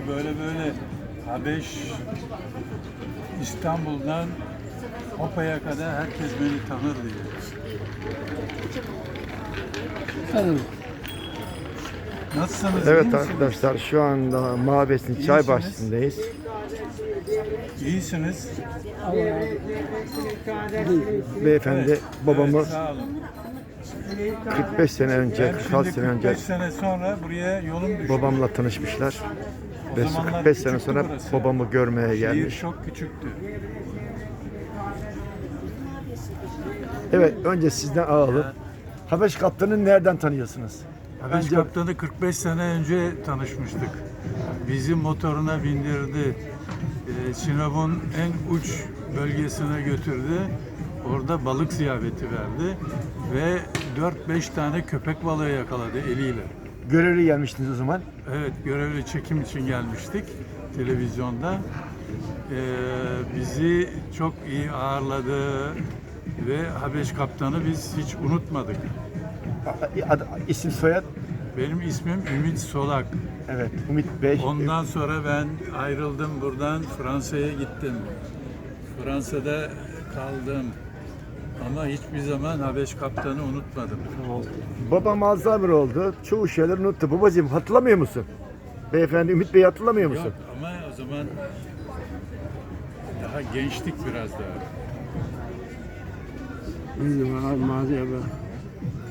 Böyle böyle Habeş İstanbul'dan Hopa'ya kadar herkes beni tanır diye. Tanırım. Nasılsınız? iyi Evet misiniz? arkadaşlar şu anda Mağabesin çay bahçesindeyiz. İyisiniz. Beyefendi evet, sağ olun. 45 sene önce, Ben 46 şimdi sene 45 önce sene sonra buraya yolum düştü. babamla tanışmışlar. Ve zamanlar 45 sene sonra burası. babamı görmeye Şehir gelmiş. çok küçüktü. Evet önce sizden alalım. Habeş Kaptan'ı nereden tanıyorsunuz? Habeş Önce- Kaptanı 45 sene önce tanışmıştık. Bizi motoruna bindirdi. Ee, Sinop'un en uç bölgesine götürdü. Orada balık ziyafeti verdi ve 4-5 tane köpek balığı yakaladı eliyle. Görevli gelmiştiniz o zaman. Evet, görevli çekim için gelmiştik televizyonda. Ee, bizi çok iyi ağırladı ve Habeş Kaptanı biz hiç unutmadık. Ad- isim soyad. Benim ismim Ümit Solak. Evet Ümit Bey. Ondan sonra ben ayrıldım buradan Fransa'ya gittim. Fransa'da kaldım. Ama hiçbir zaman Habeş Kaptanı unutmadım. Babam Alzheimer oldu. Çoğu şeyler unuttu. Babacığım hatırlamıyor musun? Beyefendi Ümit Bey'i hatırlamıyor musun? Yok ama o zaman daha gençtik biraz daha. Biz zaman mağazaya bak.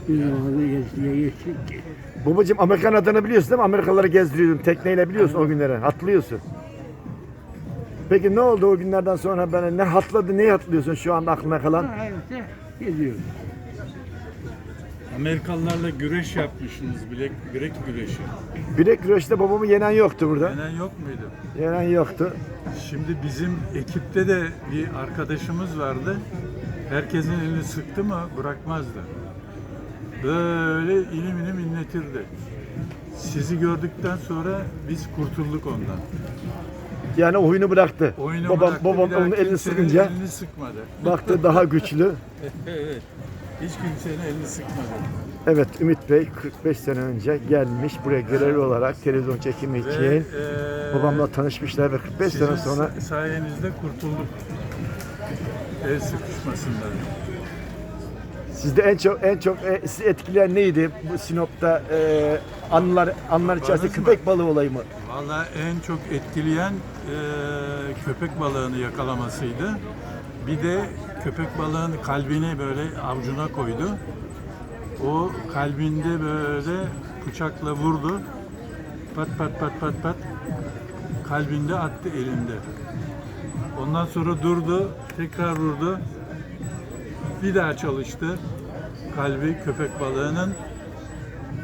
Biz mağazaya geçtiğine geçtik ki. Babacığım Amerikan adını biliyorsun değil mi? Amerikalıları gezdiriyordun tekneyle biliyorsun o günleri. Hatırlıyorsun. Peki ne oldu o günlerden sonra bana ne hatırladı, neyi hatırlıyorsun şu anda aklına kalan? Geziyoruz. Amerikalılarla güreş yapmışsınız, bilek, bilek güreşi. Bilek güreşte babamı yenen yoktu burada. Yenen yok muydu? Yenen yoktu. Şimdi bizim ekipte de bir arkadaşımız vardı. Herkesin elini sıktı mı bırakmazdı. Böyle ilim ilim inletirdi. Sizi gördükten sonra biz kurtulduk ondan. Yani oyunu bıraktı. Oyunu babam bıraktı, babam bir daha onun elini kimsenin sıkınca elini sıkmadı. baktı daha güçlü. evet. Hiç kimsenin elini sıkmadı. Evet Ümit Bey 45 sene önce gelmiş buraya görevli olarak televizyon çekimi için. Ve, eee, Babamla tanışmışlar ve 45 sene sizin sonra sayenizde kurtulduk. El sıkışmasından. sizde en çok en çok e, sizi etkileyen neydi bu Sinop'ta e, anılar anılar içerisinde mı? köpek balığı olayı mı? Valla en çok etkileyen eee, köpek balığını yakalamasıydı. Bir de köpek balığın kalbini böyle avucuna koydu. O kalbinde böyle bıçakla vurdu. Pat pat pat pat pat. Kalbinde attı elinde. Ondan sonra durdu, tekrar vurdu. Bir daha çalıştı. Kalbi köpek balığının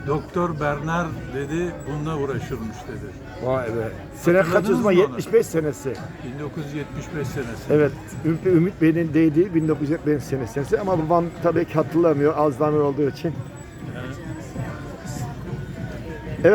Doktor Bernard dedi bununla uğraşırmış dedi. Vay be. Sene kaç Hatırladınız mı onu? 75 senesi. 1975 senesi. Evet. Ümit, Ümit Bey'in değdiği 1975 senesi ama babam tabii ki hatırlamıyor Alzheimer olduğu için.